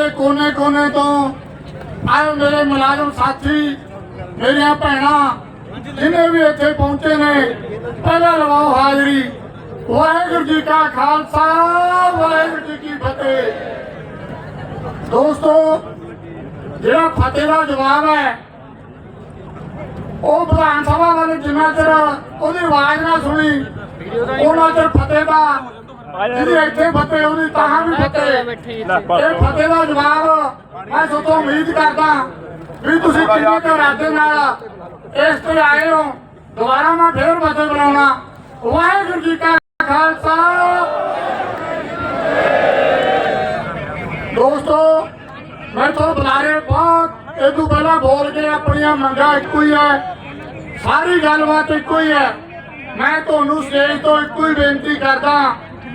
ਦੇ ਕੋਨੇ-ਕੋਨੇ ਤੋਂ ਆਏ ਮੇਰੇ ਮੁਲਾਜ਼ਮ ਸਾਥੀ, ਮੇਰੀਆਂ ਭੈਣਾਂ, ਜਿਨੇ ਵੀ ਇੱਥੇ ਪਹੁੰਚੇ ਨੇ, ਪਹਿਲਾਂ ਲਵਾਓ ਹਾਜ਼ਰੀ। ਵਾਹਿਗੁਰੂ ਜੀ ਕਾ ਖਾਲਸਾ, ਵਾਹਿਗੁਰੂ ਜੀ ਕੀ ਫਤਿਹ। ਦੋਸਤੋ, ਜਿਹੜਾ ਫਤਿਹ ਦਾ ਜਵਾਬ ਹੈ, ਉਹ ਵਿਧਾਨ ਸਭਾ ਵਾਲੇ ਜਿੰਨਾ ਚਿਰ ਉਹਦੀ ਆਵਾਜ਼ ਨਾ ਸੁਣੀ, ਉਹਨਾਂ ਚਿਰ ਫਤਿਹ ਦਾ ਜਿਹਦੀ ਇੱਥੇ ਫਤਿਹ ਉਹਦੀ ਤਾਂ ਵੀ ਫਤਿਹ। ਇਹ ਫਤਿਹ ਦਾ ਜਵਾਬ ਮੈਂ ਸੋਤੋਂ ਉਮੀਦ ਕਰਦਾ ਵੀ ਤੁਸੀਂ ਕਿੰਨੇ ਤੇ ਇਰਾਦੇ ਨਾਲ ਇਸ ਤੇ ਆਏ ਹੋ। ਦੁਬਾਰਾ ਮੈਂ ਫੇਰ ਫਤਿਹ ਬਣਾਉਣਾ। ਵਾਹਿਗੁਰੂ ਜੀ ਕਾ ਖਾਲਸਾ। ਦੋਸਤੋ ਮੈਂ ਤੋਂ ਬੁਲਾਰੇ ਬਹੁਤ ਇਹ ਤੋਂ ਪਹਿਲਾਂ ਬੋਲ ਕੇ ਆਪਣੀਆਂ ਮੰਗਾਂ ਇੱਕੋ ਹੀ ਹੈ। ਸਾਰੀ ਗੱਲਬਾਤ ਇੱਕੋ ਹੀ ਹੈ। ਮੈਂ ਤੁਹਾਨੂੰ ਸਟੇਜ ਤੋਂ ਇੱਕੋ ਹੀ ਬੇਨਤੀ ਕਰਦਾ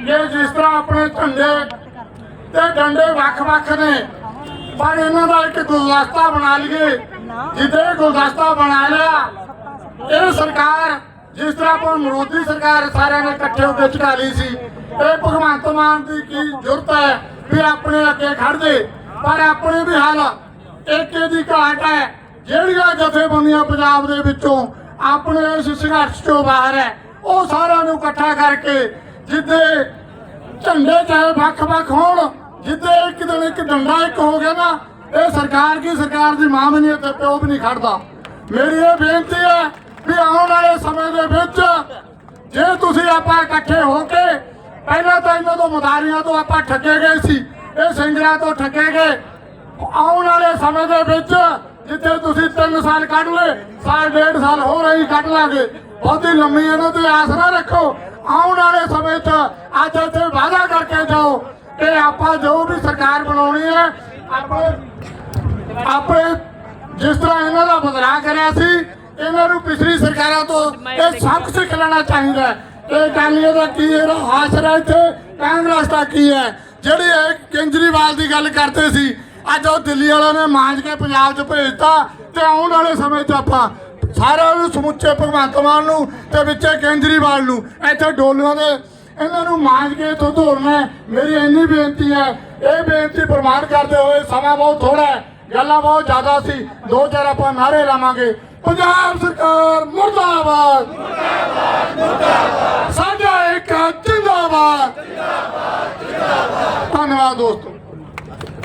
ਕਿ ਜਿਸ ਤਰ੍ਹਾਂ ਆਪਣੇ ਝੰਡੇ ਤੇ ਡੰਡੇ ਵੱਖ-ਵੱਖ ਨੇ, ਪਰ ਇਹਨਾਂ ਦਾ ਇੱਕ ਗੁਲਦਸਤਾ ਬਣਾ ਲਈਏ। ਜਿੱਦੇ ਗੁਲਦਸਤਾ ਬਣਾ ਲਿਆ, ਇਹ ਸਰਕਾਰ, ਜਿਸ ਤਰ੍ਹਾਂ ਆਪਾਂ ਮਰੋਦੀ ਸਰਕਾਰ ਸਾਰਿਆਂ ਨੇ ਇਕੱਠੇ ਹੋ ਕੇ ਚੁਕਾ ਲਈ ਸੀ, ਇਹ ਭਗਵੰਤ ਮਾਨ ਦੀ ਕੀ ਜ਼ਰੂਰਤ ਹੈ ਵੀ ਆਪਣੇ ਅੱਗੇ ਖੜ ਜੇ। ਪਰ ਆਪਣੇ ਵੀ ਹਾਲ ਏਕੇ ਦੀ ਘਾਟ ਹੈ, ਜਿਹੜੀਆਂ ਜਥੇਬੰਦੀਆਂ ਪੰਜਾਬ ਦੇ ਵਿੱਚੋਂ ਆਪਣੇ ਇਸ ਸੰਘਰਸ਼ ਤੋਂ ਬਾਹਰ ਹੈ, ਉਹ ਸਾਰਿਆਂ ਨੂੰ ਇਕੱਠਾ ਕਰਕੇ ਜਿੱਦੇ ਝੰਡੇ ਚਾਹੇ ਵੱਖ-ਵੱਖ ਹੋਣ, ਜਿੱਦੇ ਇੱਕ ਦਿਨ ਇੱਕ ਡੰਡਾ ਇੱਕ ਹੋ ਗਿਆ ਨਾ, ਇਹ ਸਰਕਾਰ ਕੀ ਸਰਕਾਰ ਦੀ ਮਾਂ ਵੀ ਨਹੀਂ ਤੇ ਪਿਓ ਵੀ ਨਹੀਂ ਖੜਦਾ। ਮੇਰੀ ਇਹ ਬੇਨਤੀ ਹੈ ਵੀ ਆਉਣ ਵਾਲੇ ਸਮੇਂ ਦੇ ਵਿੱਚ ਜੇ ਤੁਸੀਂ ਆਪਾਂ ਇਕੱਠੇ ਹੋ ਕੇ, ਪਹਿਲਾਂ ਤਾਂ ਇਹਨਾਂ ਤੋਂ ਮੁਦਾਰੀਆਂ ਤੋਂ ਆਪਾਂ ਠੱਗੇ ਗਏ ਸੀ, ਇਹ ਸਿੰਗਰਾਂ ਤੋਂ ਠੱਗੇ ਗਏ। ਆਉਣ ਵਾਲੇ ਸਮੇਂ ਦੇ ਵਿੱਚ ਜਿੱਥੇ ਤੁਸੀਂ 3 ਸਾਲ ਕੱਢ ਲਏ, ਸਾਲ ਡੇਢ ਸਾਲ ਹੋਰ ਰਹੀ ਕੱਢ ਲਾਂਗੇ। ਬਹੁਤੀ ਲੰਮੀ ਇਹਨਾਂ ਤੇ ਆਸ ਰੱਖੋ। ਆਉਣ ਵਾਲੇ ਸਮੇਂ 'ਚ ਅੱਜ ਇੱਥੇ ਵਾਅਦਾ ਕਰਕੇ ਜਾਓ ਕਿ ਆਪਾਂ ਜੋ ਵੀ ਸਰਕਾਰ ਬਣਾਉਣੀ ਹੈ, ਆਪਣੇ ਆਪਣੇ ਜਿਸ ਤਰ੍ਹਾਂ ਇਹਨਾਂ ਦਾ ਬਦਲਾਅ ਕਰਿਆ ਸੀ, ਇਹਨਾਂ ਨੂੰ ਪਿਛਲੀ ਸਰਕਾਰਾਂ ਤੋਂ ਇਹ ਸਬਕ ਸਿੱਖ ਲੈਣਾ ਚਾਹੀਦਾ ਇਹ ਅਕਾਲੀਆਂ ਦਾ ਕੀ ਇਹਦਾ ਆਸਰਾ ਇੱਥੇ ਕਾਂਗਰਸ ਦਾ ਕੀ ਹੈ? ਜਿਹੜੀ ਇਹ ਕੇਜਰੀਵਾਲ ਦੀ ਗੱਲ ਕਰਦੇ ਸੀ, ਅੱਜ ਉਹ ਦਿੱਲੀ ਵਾਲਿਆਂ ਨੇ ਮਾਂਜ ਕੇ ਪੰਜਾਬ 'ਚ ਭੇਜਤਾ ਤੇ ਆਉਣ ਵਾਲੇ ਸਮੇਂ 'ਚ ਆਪਾਂ ਸਾਰਿਆਂ ਨੂੰ ਸਮੁੱਚੇ ਭਗਵੰਤ ਮਾਨ ਨੂੰ ਤੇ ਵਿੱਚੇ ਕੇਜਰੀਵਾਲ ਨੂੰ। ਇੱਥੇ ਡੋਲੂਆਂ ਦੇ ਇਹਨਾਂ ਨੂੰ ਮਾਂਜ ਕੇ ਤੋਂ ਧੋਰਨਾ ਮੇਰੀ ਇੰਨੀ ਬੇਨਤੀ ਹੈ, ਇਹ ਬੇਨਤੀ ਪ੍ਰਮਾਣ ਕਰਦੇ ਹੋਏ ਸਮਾਂ ਬਹੁਤ ਥੋੜਾ ਹੈ। ਗੱਲਾਂ ਬਹੁਤ ਜ਼ਿਆਦਾ ਸੀ। ਦੋ ਚਾਰ ਆਪਾਂ ਨਾਰੇ ਲਾਵਾਂਗੇ। ਪੰਜਾਬ ਸਰਕਾਰ ਮੁਰਦਾਬਾਦ। ਮੁਰਦਾਬਾਦ ਮੁਰਦਾਬਾਦ ਸਾਡਾ ਇੱਕ ਜਿੰਦਾਬਾਦ ਜਿੰਦਾਬਾਦ ਜਿੰਦਾਬਾਦ। ਧੰਨਵਾਦ ਦੋਸਤੋ।